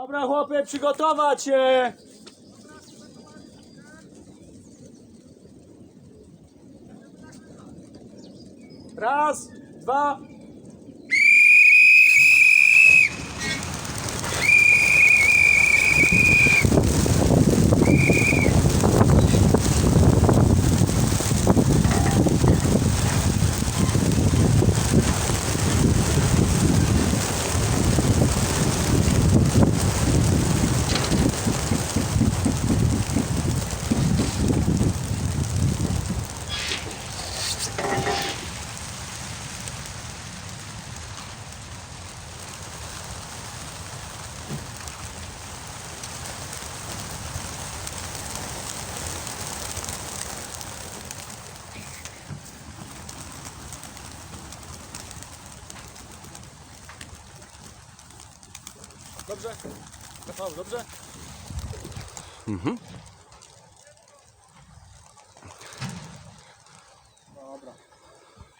Dobra chłopie, przygotować się! Raz, dwa. Dobrze? Rafał, dobrze?